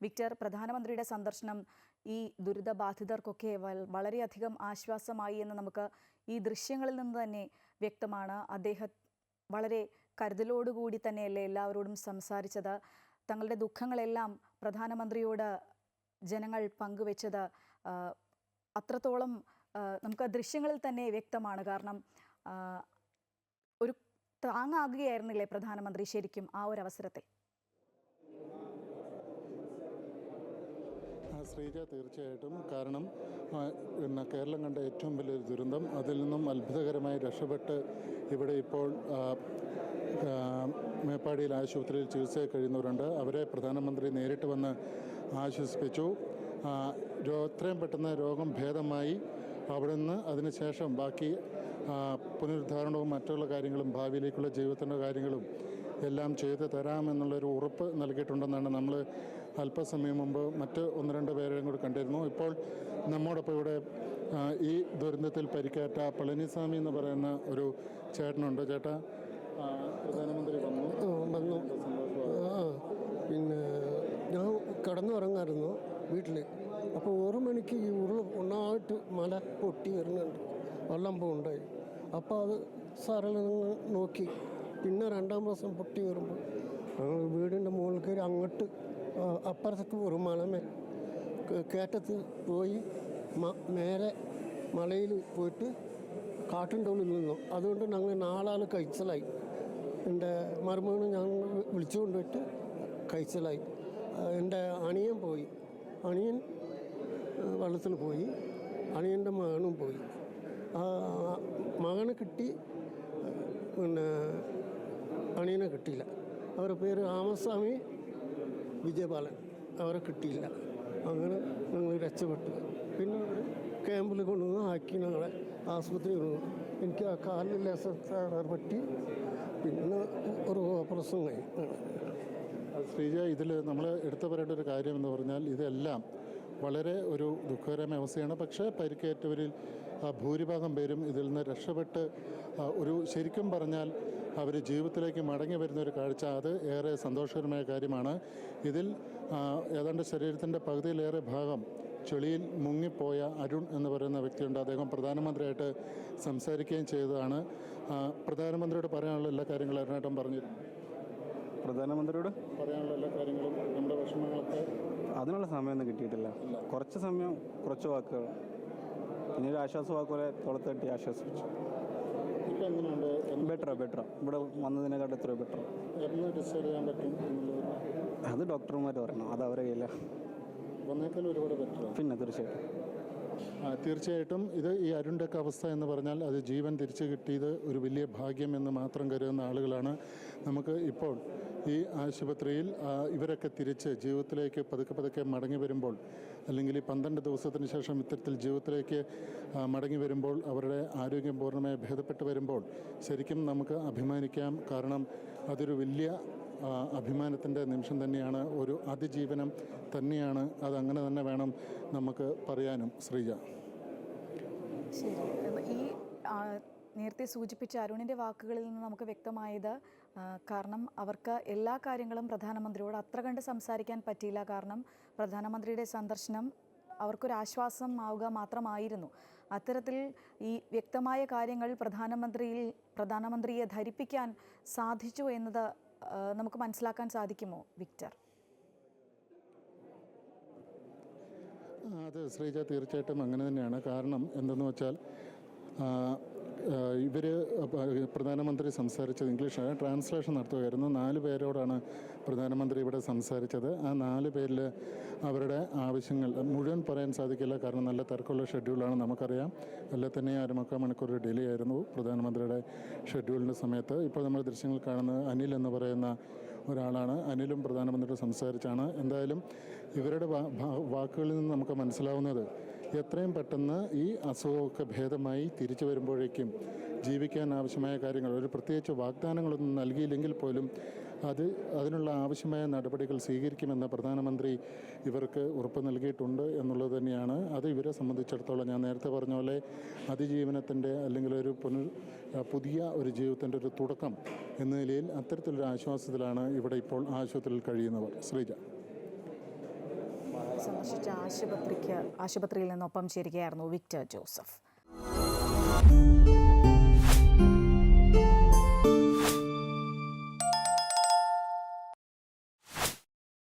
Victor പ്രധാനമന്ത്രിയുടെ സന്ദർശനം ഈ ദുരിതബാധിതർക്കൊക്കെ വളരെയധികം ആശ്വാസമായി എന്ന് നമുക്ക് ഈ ദൃശ്യങ്ങളിൽ നിന്ന് തന്നെ വ്യക്തമാണ്. അദ്ദേഹം വളരെ കരുതലോടുകൂടി തന്നെയല്ലേ എല്ലാവരോടും സംസാരിച്ചത്. തങ്ങളുടെ ദുഃഖങ്ങളെല്ലാം പ്രധാനമന്ത്രിയോട് ജനങ്ങൾ പങ്കുവെച്ചത്. അത്രത്തോളം നമുക്ക് ദൃശ്യങ്ങളിൽ തന്നെ വ്യക്തമാണ്. കാരണം ഒരു താങ്ങാകുകയായിരുന്നില്ലേ പ്രധാനമന്ത്രി ശരിക്കും ആ ഒരു അവസരത്തിൽ ശ്രീജ തീർച്ചയായിട്ടും. കാരണം പിന്നെ കേരളം കണ്ട ഏറ്റവും വലിയൊരു ദുരന്തം അതിൽ നിന്നും അത്ഭുതകരമായി രക്ഷപ്പെട്ട് ഇവിടെ ഇപ്പോൾ മേപ്പാടിയിൽ ആശുപത്രിയിൽ ചികിത്സയിൽ കഴിയുന്നവരുണ്ട്. അവരെ പ്രധാനമന്ത്രി നേരിട്ട് വന്ന് ആശ്വസിപ്പിച്ചു. എത്രയും പെട്ടെന്ന് രോഗം ഭേദമായി അവിടെ നിന്ന് അതിനുശേഷം ബാക്കി പുനരുദ്ധാരണവും മറ്റുള്ള കാര്യങ്ങളും ഭാവിയിലേക്കുള്ള ജീവിതത്തിന്റെ കാര്യങ്ങളും എല്ലാം ചെയ്ത് തരാമെന്നുള്ളൊരു ഉറപ്പ് നൽകിയിട്ടുണ്ടെന്നാണ് നമ്മൾ അല്പസമയം മുമ്പ് മറ്റ് ഒന്ന് രണ്ട് പേരെയും കൂടി കണ്ടിരുന്നു. ഇപ്പോൾ നമ്മോടൊപ്പം ഇവിടെ ഈ ദുരന്തത്തിൽ പരിക്കേറ്റ പളനിസ്വാമി എന്ന് പറയുന്ന ഒരു ചേട്ടനുണ്ട്. ചേട്ടാ പ്രധാനമന്ത്രി വന്നു. വന്നു. പിന്നെ ഞാൻ കടന്നുറങ്ങായിരുന്നു വീട്ടിൽ അപ്പോൾ ഒരു മണിക്ക് ഈ ഉരുൾ ഒന്നായിട്ട് മല പൊട്ടി വരുന്നുണ്ട് വെള്ളം പോകുണ്ടായി അപ്പോൾ അത് സാറിൽ നിന്ന് നോക്കി. പിന്നെ രണ്ടാം ദിവസം പൊട്ടി വരുമ്പോൾ ഞങ്ങൾ വീടിന്റെ മുകളിൽ കയറി അങ്ങോട്ട് അപ്പുറത്തേക്ക് വരും മലമേ കയറ്റത്ത് പോയി നേരെ മലയിൽ പോയിട്ട് കാട്ടിന്റെ ഉള്ളിൽ നിന്നു. അതുകൊണ്ട് ഞങ്ങൾ നാലാൾ കഴിച്ചലായി. എന്റെ മരുമകന് ഞങ്ങൾ വിളിച്ചുകൊണ്ട് കൊണ്ടുപോയിട്ട് കഴിച്ചലായി എന്റെ അണിയൻ പോയി. അണിയൻ വെള്ളത്തിൽ പോയി. അണിയന്റെ മകനും പോയി. മകന് കിട്ടി പിന്നെ അണിയനെ കിട്ടിയില്ല. അവരുടെ പേര് രാമസ്വാമി വിജയപാലൻ. അവരെ കിട്ടിയില്ല. അങ്ങനെ ഞങ്ങൾ രക്ഷപ്പെട്ടു. പിന്നെ അവർ ക്യാമ്പിൽ കൊണ്ടുവന്ന് ആക്കി ഞങ്ങളെ ആശുപത്രി കൊണ്ടുവന്നു. എനിക്ക് ആ കാലിൽ ലേസർ പറ്റി. പിന്നെ ഒരു ഓപ്പറേഷൻ കഴിഞ്ഞു. ശ്രീജ ഇതിൽ നമ്മൾ എടുത്തു പറയേണ്ട ഒരു കാര്യം എന്ന് പറഞ്ഞാൽ ഇതെല്ലാം വളരെ ഒരു ദുഃഖകരമായ അവസ്ഥയാണ്. പക്ഷേ പരിക്കേറ്റവരിൽ ഭൂരിഭാഗം പേരും ഇതിൽ നിന്ന് രക്ഷപ്പെട്ട് ഒരു ശരിക്കും പറഞ്ഞാൽ അവർ ജീവിതത്തിലേക്ക് മടങ്ങി വരുന്ന ഒരു കാഴ്ച. അത് ഏറെ സന്തോഷകരമായ കാര്യമാണ്. ഇതിൽ ഏതാണ്ട് ശരീരത്തിന്റെ പകുതിയിലേറെ ഭാഗം ചെളിയിൽ മുങ്ങിപ്പോയ അരുൺ എന്ന് പറയുന്ന വ്യക്തിയുണ്ട്. അദ്ദേഹം പ്രധാനമന്ത്രിയായിട്ട് സംസാരിക്കുകയും ചെയ്തതാണ്. പ്രധാനമന്ത്രിയോട് പറയാനുള്ള എല്ലാ കാര്യങ്ങളും അരുണേട്ടം പറഞ്ഞിരുന്നു പ്രധാനമന്ത്രിയോട്? പറയാനുള്ള എല്ലാ കാര്യങ്ങളും നമ്മുടെ വിഷമങ്ങളൊക്കെ അതിനുള്ള സമയമൊന്നും കിട്ടിയിട്ടില്ല. കുറച്ച് സമയം കുറച്ച് വാക്കുകൾ. പിന്നീട് ആശ്വാസ വാക്കുകളെ തോളത്തട്ടി ആശ്വസിപ്പിച്ചു. ഇപ്പം എങ്ങനെയുണ്ട്? ബെറ്ററാ ബെറ്റർ ഇവിടെ വന്നതിനെക്കാട്ട് എത്രയോ ബെറ്റർ എന്ന് ഡിസ്ചാർജ് ചെയ്യാൻ പറ്റും എന്നുള്ളത്? അത് ഡോക്ടർമാർ പറയണം. അത് അവരെ കയ്യില്ല വന്നേക്കാൾ ഒരുപാട് പിന്നെ തീർച്ചയായിട്ടും. തീർച്ചയായിട്ടും ഇത് ഈ അരുണ്ടക്ക അവസ്ഥ എന്ന് പറഞ്ഞാൽ അത് ജീവൻ തിരിച്ചു കിട്ടിയത് ഒരു വലിയ ഭാഗ്യം എന്ന് മാത്രം കരുതുന്ന ആളുകളാണ് നമുക്ക് ഇപ്പോൾ ഈ ആശുപത്രിയിൽ ഇവരൊക്കെ തിരിച്ച് ജീവിതത്തിലേക്ക് പതുക്കെ പതുക്കെ മടങ്ങി വരുമ്പോൾ അല്ലെങ്കിൽ ഈ പന്ത്രണ്ട് ദിവസത്തിന് ശേഷം ഇത്തരത്തിൽ ജീവിതത്തിലേക്ക് മടങ്ങി വരുമ്പോൾ അവരുടെ ആരോഗ്യം പൂർണമായി ഭേദപ്പെട്ട് വരുമ്പോൾ ശരിക്കും നമുക്ക് അഭിമാനിക്കാം. കാരണം അതൊരു വലിയ അഭിമാനത്തിന്റെ നിമിഷം തന്നെയാണ് ഒരു അതിജീവനം തന്നെയാണ് അതങ്ങനെ തന്നെ വേണം നമുക്ക് പറയാനും ശ്രീജ. ഈ നേരത്തെ സൂചിപ്പിച്ച അരുണിന്റെ വാക്കുകളിൽ നിന്ന് നമുക്ക് വ്യക്തമായത് കാരണം അവർക്ക് എല്ലാ കാര്യങ്ങളും പ്രധാനമന്ത്രിയോട് അത്ര കണ്ട് സംസാരിക്കാൻ പറ്റിയില്ല. കാരണം പ്രധാനമന്ത്രിയുടെ സന്ദർശനം അവർക്കൊരു ആശ്വാസം ആവുക മാത്രമായിരുന്നു. അത്തരത്തിൽ ഈ വ്യക്തമായ കാര്യങ്ങൾ പ്രധാനമന്ത്രിയിൽ പ്രധാനമന്ത്രിയെ ധരിപ്പിക്കാൻ സാധിച്ചു എന്നത് നമുക്ക് മനസ്സിലാക്കാൻ സാധിക്കുമോ വിക്ടർ? അതെ ശ്രീജ തീർച്ചയായിട്ടും അങ്ങനെ തന്നെയാണ്. കാരണം എന്തെന്ന് വെച്ചാൽ ഇവർ പ്രധാനമന്ത്രി സംസാരിച്ചത് ഇംഗ്ലീഷാണ് ട്രാൻസ്ലേഷൻ നടത്തുകയായിരുന്നു. നാല് പേരോടാണ് പ്രധാനമന്ത്രി ഇവിടെ സംസാരിച്ചത്. ആ നാല് പേരിൽ അവരുടെ ആവശ്യങ്ങൾ മുഴുവൻ പറയാൻ സാധിക്കില്ല. കാരണം നല്ല തിരക്കുള്ള ഷെഡ്യൂളാണ് നമുക്കറിയാം. അല്ല തന്നെ അരമുക്കാൽ മണിക്കൂർ ഡിലേ ആയിരുന്നു പ്രധാനമന്ത്രിയുടെ ഷെഡ്യൂളിന്റെ സമയത്ത്. ഇപ്പോൾ നമ്മൾ ദൃശ്യങ്ങൾ കാണുന്നത് അനിൽ എന്ന് പറയുന്ന ഒരാളാണ്. അനിലും പ്രധാനമന്ത്രിയോട് സംസാരിച്ചാണ്. എന്തായാലും ഇവരുടെ വാക്കുകളിൽ നിന്ന് നമുക്ക് മനസ്സിലാവുന്നത് എത്രയും പെട്ടെന്ന് ഈ അസുഖമൊക്കെ ഭേദമായി തിരിച്ചു വരുമ്പോഴേക്കും ജീവിക്കാൻ ആവശ്യമായ കാര്യങ്ങൾ ഒരു പ്രത്യേകിച്ച് വാഗ്ദാനങ്ങളൊന്നും നൽകിയില്ലെങ്കിൽ പോലും അത് അതിനുള്ള ആവശ്യമായ നടപടികൾ സ്വീകരിക്കുമെന്ന് പ്രധാനമന്ത്രി ഇവർക്ക് ഉറപ്പ് നൽകിയിട്ടുണ്ട് എന്നുള്ളത് തന്നെയാണ്. അത് ഇവരെ സംബന്ധിച്ചിടത്തോളം ഞാൻ നേരത്തെ പറഞ്ഞ പോലെ അതിജീവനത്തിന്റെ അല്ലെങ്കിൽ ഒരു പുനർ പുതിയ ഒരു ജീവിതത്തിന്റെ ഒരു തുടക്കം എന്ന നിലയിൽ അത്തരത്തിലൊരു ആശ്വാസത്തിലാണ് ഇവിടെ ഇപ്പോൾ ആശുപത്രിയിൽ കഴിയുന്നവർ. ശ്രീജ. ആശുപത്രിക്ക് ആശുപത്രിയിൽ നിന്നൊപ്പം ചേരുകയായിരുന്നു വിക്ടർ ജോസഫ്.